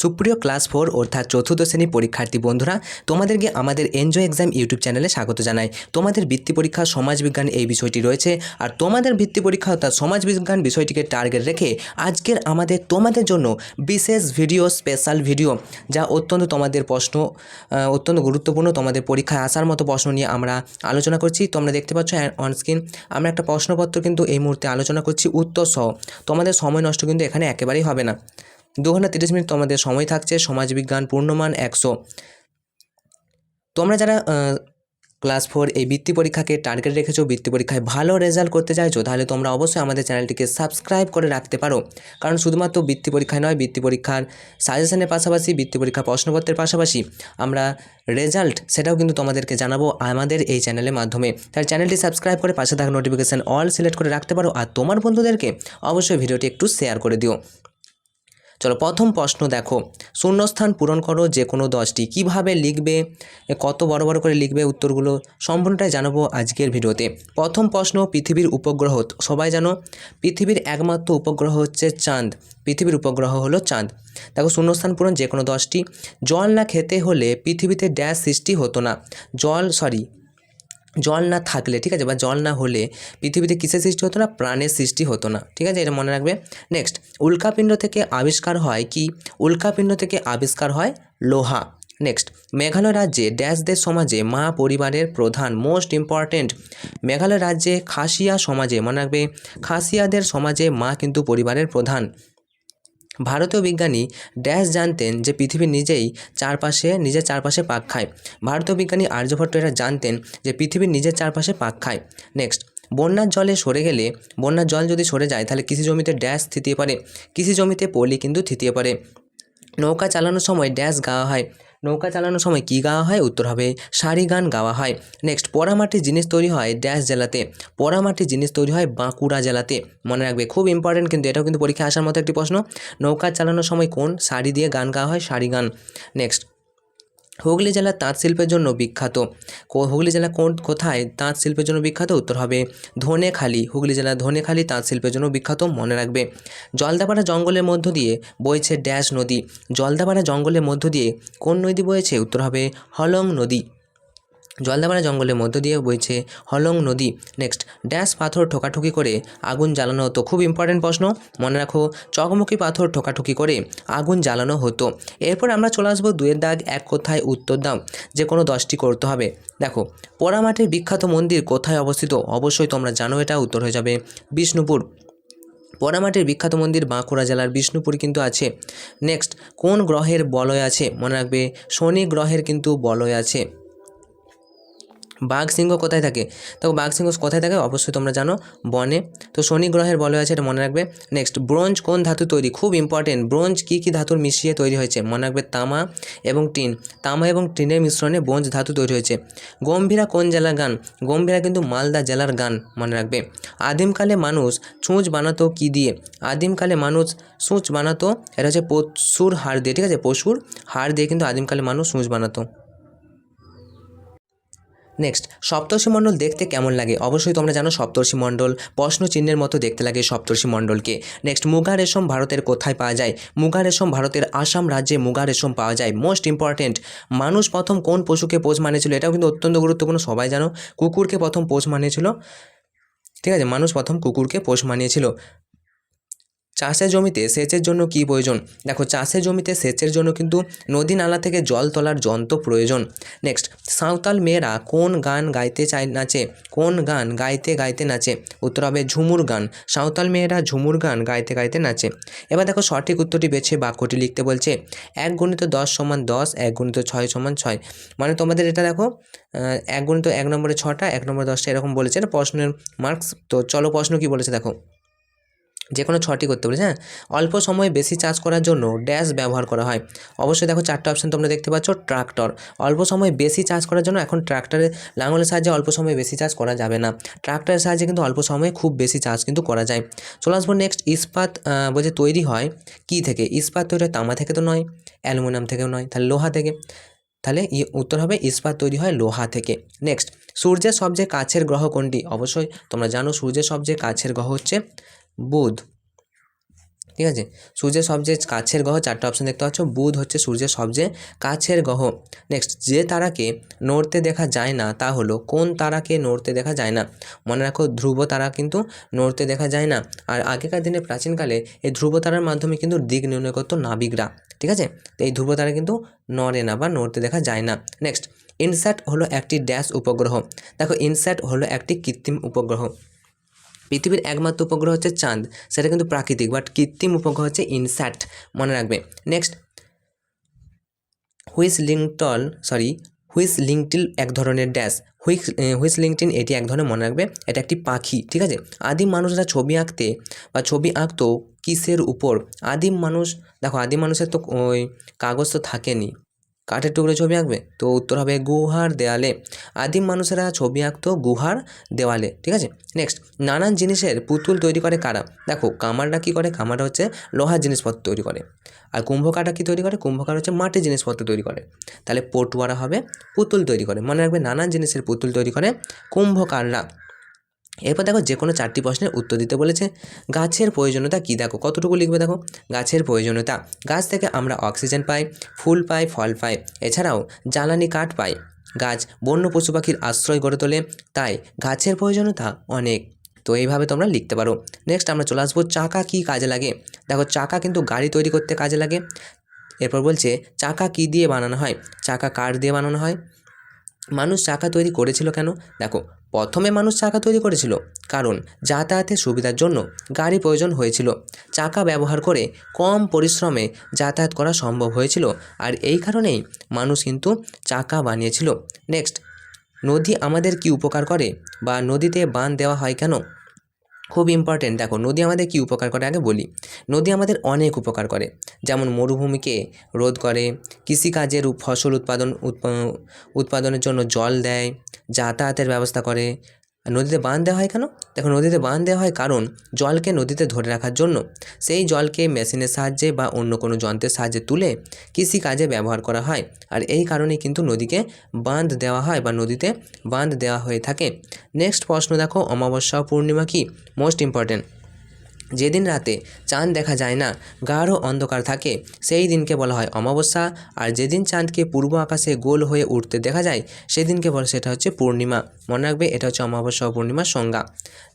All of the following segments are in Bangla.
সুপ্রিয় ক্লাস ফোর অর্থাৎ চতুর্থ শ্রেণি পরীক্ষার্থী বন্ধুরা, তোমাদেরকে আমাদের এনজয় এক্সাম ইউটিউব চ্যানেলে স্বাগত জানাই। তোমাদের বৃত্তি পরীক্ষা সমাজবিজ্ঞান এই বিষয়টি রয়েছে। আর তোমাদের বৃত্তি পরীক্ষা অর্থাৎ সমাজবিজ্ঞান বিষয়টিকে টার্গেট রেখে আজকের আমাদের তোমাদের জন্য বিশেষ ভিডিও স্পেশাল ভিডিও যা অত্যন্ত তোমাদের প্রশ্ন অত্যন্ত গুরুত্বপূর্ণ তোমাদের পরীক্ষায় আসার মতো প্রশ্ন নিয়ে আমরা আলোচনা করছি। তোমরা দেখতে পাচ্ছ অন স্ক্রিন আমরা একটা প্রশ্নপত্র কিন্তু এই মুহূর্তে আলোচনা করছি। উত্তর সহ। তোমাদের সময় নষ্ট কিন্তু এখানে একেবারেই হবে না। দু ঘণ্টা তিরিশ মিনিট তোমাদের সময় থাকছে, সমাজবিজ্ঞান, পূর্ণমান একশো। তোমরা যারা ক্লাস ফোর এই বৃত্তি পরীক্ষাকে টার্গেট রেখেছো, বৃত্তি পরীক্ষায় ভালো রেজাল্ট করতে চাইছো, তাহলে তোমরা অবশ্যই আমাদের চ্যানেলটিকে সাবস্ক্রাইব করে রাখতে পারো। কারণ শুধুমাত্র বৃত্তি পরীক্ষায় নয়, বৃত্তি পরীক্ষার সাজেশনের পাশাপাশি, বৃত্তি পরীক্ষার প্রশ্নপত্রের পাশাপাশি আমরা রেজাল্ট সেটাও কিন্তু তোমাদেরকে জানাব আমাদের এই চ্যানেলের মাধ্যমে। তাই চ্যানেলটি সাবস্ক্রাইব করে পাশে থাকা নোটিফিকেশান অল সিলেক্ট করে রাখতে পারো। আর তোমার বন্ধুদেরকে অবশ্যই ভিডিওটি একটু শেয়ার করে দিও। চলো প্রথম প্রশ্ন দেখো। শূন্যস্থান পূরণ করো যে কোনো দশটি। কীভাবে লিখবে? কত বড় বড় করে লিখবে উত্তরগুলো সম্পূর্ণটাই জানাব আজকের ভিডিওতে। প্রথম প্রশ্ন, পৃথিবীর উপগ্রহ সবাই জানো? পৃথিবীর একমাত্র উপগ্রহ হচ্ছে চাঁদ। পৃথিবীর উপগ্রহ হলো চাঁদ। দেখো শূন্যস্থান পূরণ যে কোনো দশটি। জল না খেতে হলে পৃথিবীতে ড্যাশ সৃষ্টি হতো না। জল সরি জল না থাকলে, ঠিক আছে? বা জল না হলে পৃথিবীতে কিসের সৃষ্টি হতো না? প্রাণের সৃষ্টি হতো না, ঠিক আছে? এটা মনে রাখবে। নেক্সট উল্কাপিণ্ড থেকে আবিষ্কার হয় কি? উল্কাপিণ্ড থেকে আবিষ্কার হয় লোহা। নেক্সট মেঘালয় রাজ্যে ড্যাশদের সমাজে মা পরিবারের প্রধান মোস্ট ইম্পর্ট্যান্ট মেঘালয় রাজ্যে খাসিয়া সমাজে, মনে রাখবে, খাসিয়াদের সমাজে মা কিন্তু পরিবারের প্রধান। ভারতীয় বিজ্ঞানী ড্যাশ জানতেন যে পৃথিবী নিজেই চারপাশে, নিজের চারপাশে পাক খায়। ভারতীয় বিজ্ঞানী আর্যভট্ট এরা জানতেন যে পৃথিবী নিজের চারপাশে পাক খায়। নেক্সট, বন্যার জলে সরে গেলে, বন্যার জল যদি সরে যায়, তাহলে কৃষি জমিতে ড্যাশ থিতিয়ে পারে কৃষি জমিতে পলি কিন্তু থিতিয়ে পারে নৌকা চালানোর সময় ড্যাশ গাওয়া হয়। নৌকা চালানোর সময় কী গাওয়া হয়? উত্তর হবে, সারি গান গাওয়া হয়। নেক্সট পোড়ামাটির জিনিস তৈরি হয় ড্যাশ জেলাতে। পোড়ামাটির জিনিস তৈরি হয় বাঁকুড়া জেলাতে। মনে রাখবে, খুব ইম্পর্টেন্ট কিন্তু এটাও কিন্তু পরীক্ষায় আসার মতো একটি প্রশ্ন। নৌকা চালানোর সময় কোন শাড়ি দিয়ে গান গাওয়া হয়? শাড়ি গান। নেক্সট হুগলি জেলা তাঁত শিল্পের জন্য বিখ্যাত। হুগলি জেলা কোন কোথায় তাঁত শিল্পের জন্য বিখ্যাত? উত্তর হবে ধনেখালি। হুগলি জেলা ধনেখালি তাঁত শিল্পের জন্য বিখ্যাত মনে রাখবে। জলদাপাড়া জঙ্গলের মধ্য দিয়ে বইছে ড্যাশ নদী। জলদাপাড়া জঙ্গলের মধ্য দিয়ে কোন নদী বয়েছে উত্তর হবে হলং নদী। জলদাপাড়া জঙ্গলের মধ্য দিয়ে বইছে হলং নদী। নেক্সট ড্যাশ পাথর ঠোকাঠুকি করে আগুন জ্বালানো হতো। খুব ইম্পর্টেন্ট প্রশ্ন। মনে রাখো, চকমকি পাথর ঠোকাঠুকি করে আগুন জ্বালানো হতো। এরপর আমরা চলে আসব দুয়ের দাগ, এক কোথায়, উত্তর দাও। যে কোনো দশটি করতে হবে। দেখো, পোড়ামাটির বিখ্যাত মন্দির কোথায় অবস্থিত? অবশ্যই তোমরা জানো এটা, উত্তর হয়ে যাবে বিষ্ণুপুর। পোড়ামাটির বিখ্যাত মন্দির বাঁকুড়া জেলার বিষ্ণুপুর কিন্তু আছে। নেক্সট কোন গ্রহের বলয় আছে? মনে রাখবে, শনি গ্রহের কিন্তু বলয় আছে। বাঘ সিংহ কোথায় থাকে? তো বাঘ সিংহ কোথায় থাকে? অবশ্যই তোমরা জানো বনে। তো শনি গ্রহের বলয় আছে, এটা মনে রাখবে। নেক্সট ব্রোঞ্জ কোন ধাতু তৈরি? খুব ইম্পর্টেন্ট ব্রোঞ্জ কী কী ধাতুর মিশিয়ে তৈরি হয়েছে? মনে রাখবে তামা এবং টিন। তামা এবং টিনের মিশ্রণে ব্রোঞ্জ ধাতু তৈরি হয়েছে। গম্ভীরা কোন জেলার গান? গম্ভীরা কিন্তু মালদা জেলার গান, মনে রাখবে। আদিমকালে মানুষ ছুঁচ বানাতো কী দিয়ে? আদিমকালে মানুষ সূচ বানাতো, এটা হচ্ছে পশুর হাড় দিয়ে, ঠিক আছে? পশুর হাড় দিয়ে কিন্তু আদিমকালে মানুষ সূচ বানাতো। নেক্সট সপ্তর্ষি মণ্ডল দেখতে কেমন লাগে? অবশ্যই তোমরা জানো সপ্তর্ষি মণ্ডল। প্রশ্ন চিহ্নের মতো দেখতে লাগে সপ্তর্ষি মণ্ডলকে। নেক্সট মুগা রেশম ভারতের কোথায় পাওয়া যায়? মুগা রেশম ভারতের আসাম রাজ্যে মুগা রেশম পাওয়া যায়। মোস্ট ইম্পর্ট্যান্ট মানুষ প্রথম কোন পশুকে পোষ মানিয়েছিল? এটাও কিন্তু অত্যন্ত গুরুত্বপূর্ণ, সবাই জানো। কুকুরকে প্রথম পোষ মানিয়েছিল। ঠিক আছে, মানুষ প্রথম কুকুরকে পোষ মানিয়েছিল। চাষের জমিতে সেচের জন্য কী প্রয়োজন? দেখো, চাষের জমিতে সেচের জন্য কিন্তু নদী নালা থেকে জল তোলার যন্ত্র প্রয়োজন। নেক্সট সাঁওতাল মেয়েরা কোন গান গাইতে চায় নাচে? কোন গান গাইতে গাইতে নাচে? উত্তর হবে ঝুমুর গান। সাঁওতাল মেয়েরা ঝুমুর গান গাইতে গাইতে নাচে। এবার দেখো, সঠিক উত্তরটি বেছে বাক্যটি লিখতে বলছে, এক গুণিত দশ সমান দশ, এক গুণিত ছয় সমান ছয়। মানে তোমাদের এটা দেখো এক গুণিত এক নম্বরে ছটা, এক নম্বরে দশটা এরকম বলেছে, এটা প্রশ্নের মার্কস তো চলো প্রশ্ন কি বলেছে দেখো। যে কোনো ছটি করতে বলেছে হ্যাঁ? অল্প সময়ে বেশি চাষ করার জন্য ড্যাশ ব্যবহার করা হয়। অবশ্যই দেখো চারটা অপশন তোমরা দেখতে পাচ্ছ, ট্রাক্টর। অল্প সময়ে বেশি চাষ করার জন্য এখন ট্রাক্টরে লাঙলের সাহায্যে অল্প সময়ে বেশি চাষ করা যাবে না। ট্রাক্টরের সাহায্যে কিন্তু অল্প সময়ে খুব বেশি চাষ কিন্তু করা যায়। চলে আসব নেক্সট ইস্পাত বলছে তৈরি হয়, কি থেকে? ইস্পাত তৈরি হয় তামা থেকে তো নয়, অ্যালুমিনিয়াম থেকেও নয়, তাহলে লোহা থেকে। তাহলে উত্তর হবে ইস্পাত তৈরি হয় লোহা থেকে। নেক্সট সূর্যের সবচেয়ে কাছের গ্রহ কোনটি? অবশ্যই তোমরা জানো সূর্যের সবচেয়ে কাছের গ্রহ হচ্ছে বুধ। ঠিক আছে? সূর্যের সবচেয়ে কাছের গ্রহ চারটে অপশন দেখতে পাচ্ছ। বুধ হচ্ছে সূর্যের সবচেয়ে কাছের গ্রহ। নেক্সট যে তারাকে নড়তে দেখা যায় না, তা হলো কোন তারাকে নড়তে দেখা যায় না? মনে রাখো, ধ্রুব তারা কিন্তু নড়তে দেখা যায় না। আর আগেকার দিনে প্রাচীনকালে এই ধ্রুব তারার মাধ্যমে কিন্তু দিক নির্ণয় করতো নাবিকরা। ঠিক আছে? এই ধ্রুব তারা কিন্তু নড়ে না বা নড়তে দেখা যায় না। নেক্সট ইনস্যাট হলো একটি ড্যাশ উপগ্রহ। দেখো ইনস্যাট হলো একটি কৃত্রিম উপগ্রহ। পৃথিবীর একমাত্র উপগ্রহ হচ্ছে চাঁদ। সেটা কিন্তু প্রাকৃতিক বাট কৃত্রিম উপগ্রহ হচ্ছে ইনস্যাট মনে রাখবে। নেক্সট হুইস লিঙ্কটল সরি হুইস লিঙ্কটিল এক ধরনের ড্যাশ হুইস হুইস লিঙ্কটিন এটি এক ধরনের, মনে রাখবে, এটা একটি পাখি, ঠিক আছে? আদিম মানুষরা ছবি আঁকতে বা ছবি আঁকতো কিসের উপর? আদিম মানুষ, দেখো, আদিম মানুষের তো ওই কাগজ তো থাকেনি। কাঠের টুকরো ছবি আঁকবে, তো উত্তর হবে গুহার দেওয়ালে আদিম মানুষেরা ছবি আঁকতো গুহার দেওয়ালে, ঠিক আছে? নেক্সট নানান জিনিসের পুতুল তৈরি করে কারা? দেখো, কামাররা কী করে? কামাররা হচ্ছে লোহার জিনিসপত্র তৈরি করে। আর কুম্ভকারটা কী তৈরি করে? কুম্ভকার হচ্ছে মাটির জিনিসপত্র তৈরি করে। তাহলে পটুয়ারা হবে পুতুল তৈরি করে। মনে রাখবে, নানান জিনিসের পুতুল তৈরি করে কুম্ভকাররা। এরপর দেখো যে কোনো চারটি প্রশ্নের উত্তর দিতে বলেছে। গাছের প্রয়োজনীয়তা কী? দেখো, কতটুকু লিখবে দেখো? গাছের প্রয়োজনীয়তা। গাছ থেকে আমরা অক্সিজেন পাই, ফুল পাই, ফল পাই। এছাড়াও জ্বালানি কাঠ পাই। গাছ বন্য পশু পাখির আশ্রয় গড়ে তোলে, তাই গাছের প্রয়োজনীয়তা অনেক। তো এইভাবে তোমরা লিখতে পারো। নেক্সট আমরা চলে আসব, চাকা কী কাজে লাগে? দেখো, চাকা কিন্তু গাড়ি তৈরি করতে কাজে লাগে। এরপর বলছে, চাকা কী দিয়ে বানানো হয়? চাকা কাঠ দিয়ে বানানো হয়। মানুষ চাকা তৈরি করেছিল কেন? দেখো, প্রথমে মানুষ চাকা তৈরি করেছিল কারণ যাতায়াতের সুবিধার জন্য গাড়ি প্রয়োজন হয়েছিল। চাকা ব্যবহার করে কম পরিশ্রমে যাতায়াত করা সম্ভব হয়েছিল আর এই কারণেই মানুষ কিন্তু চাকা বানিয়েছিল। নেক্সট নদী আমাদের কি উপকার করে বা নদীতে বান দেওয়া হয় কেন? খুব ইম্পর্টেন্ট দেখো, নদী আমাদের কী উপকার করে? আগে বলি, নদী আমাদের অনেক উপকার করে। যেমন মরুভূমিকে রোধ করে কৃষিকাজের ফসল উৎপাদন, উৎপ- উৎপাদনের জন্য জল দেয়, যাতায়াতের ব্যবস্থা করে আর নদীতে বাঁধ দেওয়া হয় কেন? দেখো, নদীতে বাঁধ দেওয়া হয় কারণ জলকে নদীতে ধরে রাখার জন্য। সেই জলকে মেশিনের সাহায্যে বা অন্য কোনো যন্ত্রের সাহায্যে তুলে কৃষিকাজে ব্যবহার করা হয়। আর এই কারণেই কিন্তু নদীকে বাঁধ দেওয়া হয় বা নদীতে বাঁধ দেওয়া হয়ে থাকে। নেক্সট প্রশ্ন দেখো, অমাবস্যা পূর্ণিমা কি? মোস্ট ইম্পর্ট্যান্ট যেদিন রাতে চাঁদ দেখা যায় না, গাঢ় অন্ধকার থাকে। সেই দিনকে বলা হয় অমাবস্যা। আর যেদিন চাঁদকে পূর্ব আকাশে গোল হয়ে উঠতে দেখা যায়, সেদিনকে বলে সেটা হচ্ছে পূর্ণিমা। মনে রাখবে, এটা হচ্ছে অমাবস্যা ও পূর্ণিমার সংজ্ঞা।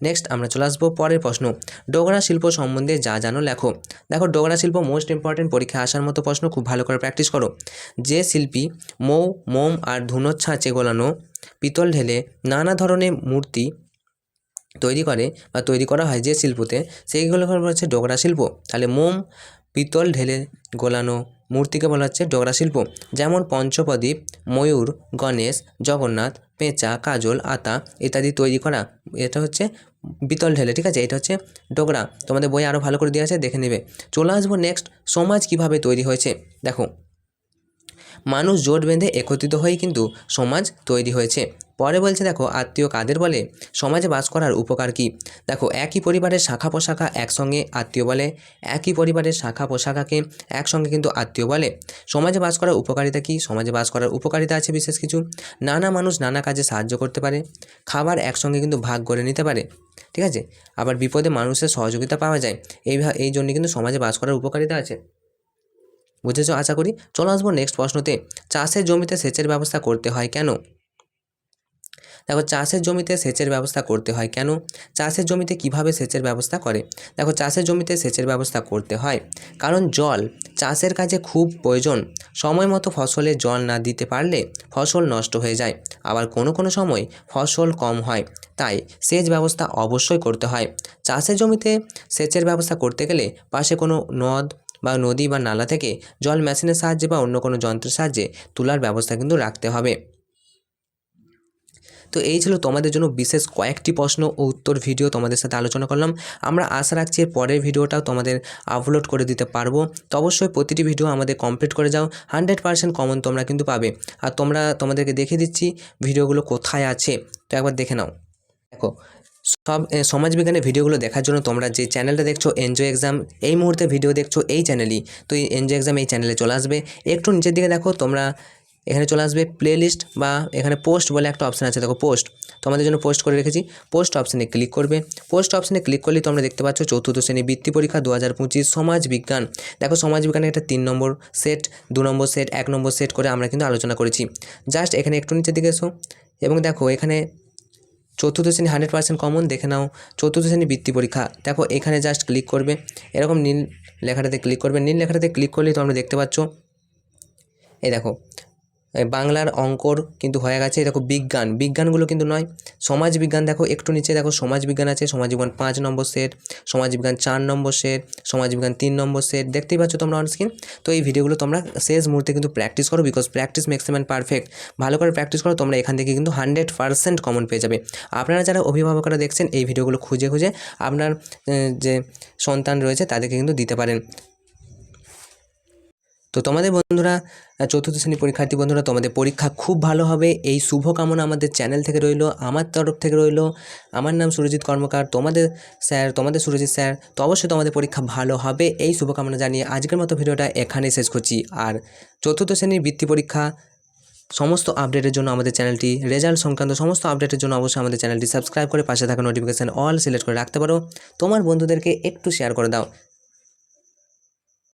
নেক্সট আমরা চলে আসব পরের প্রশ্ন। ডোগরা শিল্প সম্বন্ধে যা জানো লেখো। দেখো, ডোগরা শিল্প মোস্ট ইম্পর্টেন্ট পরীক্ষায় আসার মতো প্রশ্ন খুব ভালো করে প্র্যাকটিস করো। যে শিল্পী মৌ, মোম আর ধুনোর ছাঁচে গোলানো, পিতল ঢেলে নানা ধরনের মূর্তি তৈরি করে বা তৈরি করা হয় যে শিল্পতে, সেইগুলো হচ্ছে ডোগরা শিল্প। তাহলে মোম, পিতল ঢেলে গোলানো মূর্তিকে বলা হচ্ছে ডোগরা শিল্প। যেমন পঞ্চপ্রদীপ, ময়ূর, গণেশ, জগন্নাথ, পেঁচা, কাজল, আতা ইত্যাদি তৈরি করা। এটা হচ্ছে পিতল ঢেলে, ঠিক আছে? এটা হচ্ছে ডোগরা। তোমাদের বই আরও ভালো করে দেওয়া আছে, দেখে নেবে। চলে আসব নেক্সট সমাজ কীভাবে তৈরি হয়েছে। দেখো মানুষ জোট বেঁধে একত্রিত হয়েই কিন্তু সমাজ তৈরি হয়েছে। পরে বলছে, দেখো, আত্মীয় কাদের বলে? সমাজে বাস করার উপকার কী? দেখো, একই পরিবারের শাখা পোশাখা একসঙ্গে আত্মীয় বলে, একই পরিবারের শাখা পোশাখাকে একসঙ্গে কিন্তু আত্মীয় বলে। সমাজে বাস করার উপকারিতা কী? সমাজে বাস করার উপকারিতা আছে বিশেষ কিছু? নানা মানুষ নানা কাজে সাহায্য করতে পারে, খাবার একসঙ্গে কিন্তু ভাগ করে নিতে পারে, ঠিক আছে? আবার বিপদে মানুষের সহযোগিতা পাওয়া যায়। এই এই জন্য কিন্তু সমাজে বাস করার উপকারিতা আছে। বুঝেছ? আশা করি। চলে আসব নেক্সট প্রশ্নতে। চাষের জমিতে সেচের ব্যবস্থা করতে হয় কেন? দেখো চাষের জমিতে সেচের ব্যবস্থা করতে হয় কেন? চাষের জমিতে কীভাবে সেচের ব্যবস্থা করে? দেখো চাষের জমিতে সেচের ব্যবস্থা করতে হয় কারণ জল চাষের কাজে খুব প্রয়োজন। সময় মতো ফসলে জল না দিতে পারলে ফসল নষ্ট হয়ে যায়। আবার কোনো কোনো সময় ফসল কম হয়, তাই সেচ ব্যবস্থা অবশ্যই করতে হয়। চাষের জমিতে সেচের ব্যবস্থা করতে গেলে পাশে কোনো নদ বা নদী বা নালা থেকে জল মেশিনের সাহায্যে বা অন্য কোনো যন্ত্রের সাহায্যে তোলার ব্যবস্থা কিন্তু রাখতে হবে। তো এই ছিল তোমাদের জন্য বিশেষ কয়েকটি প্রশ্ন ও উত্তর ভিডিও তোমাদের সাথে আলোচনা করলাম। আমরা আশা রাখছি এর পরের ভিডিওটাও তোমাদের আপলোড করে দিতে পারব। তো অবশ্যই প্রতিটি ভিডিও আমাদের কমপ্লিট করে যাও। হান্ড্রেড পার্সেন্ট কমন তোমরা কিন্তু পাবে। আর তোমরা তোমাদেরকে দেখে দিচ্ছি ভিডিওগুলো কোথায় আছে। তো একবার দেখে নাও। দেখো সব সমাজবিজ্ঞানের ভিডিওগুলো দেখার জন্য তোমরা যে চ্যানেলটা দেখছ এনজয় এক্সাম এই মুহূর্তে ভিডিও দেখছ এই চ্যানেলই। তো এই এনজয় এক্সাম এই চ্যানেলে চলে আসবে। একটু নিচের দিকে দেখো, তোমরা এখানে চলে আসবে প্লেলিস্ট বা এখানে পোস্ট বলে একটা অপশান আছে। দেখো পোস্ট তোমাদের জন্য পোস্ট করে রেখেছি। পোস্ট অপশানে ক্লিক করবে। পোস্ট অপশানে ক্লিক করলে তোমরা দেখতে পাচ্ছ চতুর্থ শ্রেণি বৃত্তি পরীক্ষা দু হাজার পঁচিশ সমাজ বিজ্ঞান দেখো সমাজ বিজ্ঞানে একটা তিন নম্বর সেট দু নম্বর সেট এক নম্বর সেট করে আমরা কিন্তু আলোচনা করেছি। জাস্ট এখানে একটু নিচের দিকে এসো এবং দেখো এখানে চতুর্থ শ্রেণি হান্ড্রেড পার্সেন্ট কমন দেখে নাও। চতুর্থ শ্রেণি বৃত্তি পরীক্ষা। দেখো, এখানে জাস্ট ক্লিক করবে। এরকম নীল লেখাটাতে ক্লিক করবে। নীল লেখাটাতে ক্লিক করলেই তোমরা দেখতে পাচ্ছ। এই দেখো বাংলার অঙ্কর কিন্তু হয়ে গেছে দেখো বিজ্ঞান। বিজ্ঞানগুলো কিন্তু নয়। সমাজ বিজ্ঞান দেখো, একটু নিচে দেখো সমাজ বিজ্ঞান আছে সমাজ বিজ্ঞান পাঁচ নম্বর সেট সমাজ বিজ্ঞান চার নম্বর সেট সমাজ বিজ্ঞান তিন নম্বর সেট, দেখতেই পাচ্ছ তোমরা অন স্ক্রিন তো এই ভিডিওগুলো তোমরা শেষ মুহূর্তে কিন্তু প্র্যাকটিস করো বিকজ প্র্যাকটিস ম্যাক্সিমাম পারফেক্ট ভালো করে প্র্যাকটিস করো, তোমরা এখান থেকে কিন্তু হান্ড্রেড পার্সেন্ট কমন পেয়ে যাবে। আপনারা যারা অভিভাবকরা দেখছেন, এই ভিডিওগুলো খুঁজে খুঁজে আপনার যে সন্তান রয়েছে, তাদেরকে কিন্তু দিতে পারেন। তো তোমাদের বন্ধুরা চতুর্থ শ্রেণি পরীক্ষার্থী বন্ধুরা, তোমাদের পরীক্ষা খুব ভালো হবে। এই শুভকামনা আমাদের চ্যানেল থেকে রইল, আমার তরফ থেকে রইল। আমার নাম সুরজিৎ কর্মকার, তোমাদের স্যার, তোমাদের সুরজিৎ স্যার, তো অবশ্যই তোমাদের পরীক্ষা ভালো হবে। এই শুভকামনা জানিয়ে আজকের মতো ভিডিওটা এখানে শেষ করছি। আর চতুর্থ শ্রেণির বৃত্তি পরীক্ষা, সমস্ত আপডেটের জন্য আমাদের চ্যানেলটি, রেজাল্ট সংক্রান্ত সমস্ত আপডেটের জন্য অবশ্যই আমাদের চ্যানেলটি সাবস্ক্রাইব করে পাশে থাকা নোটিফিকেশান অল সিলেক্ট করে রাখতে পারো। তোমার বন্ধুদেরকে একটু শেয়ার করে দাও।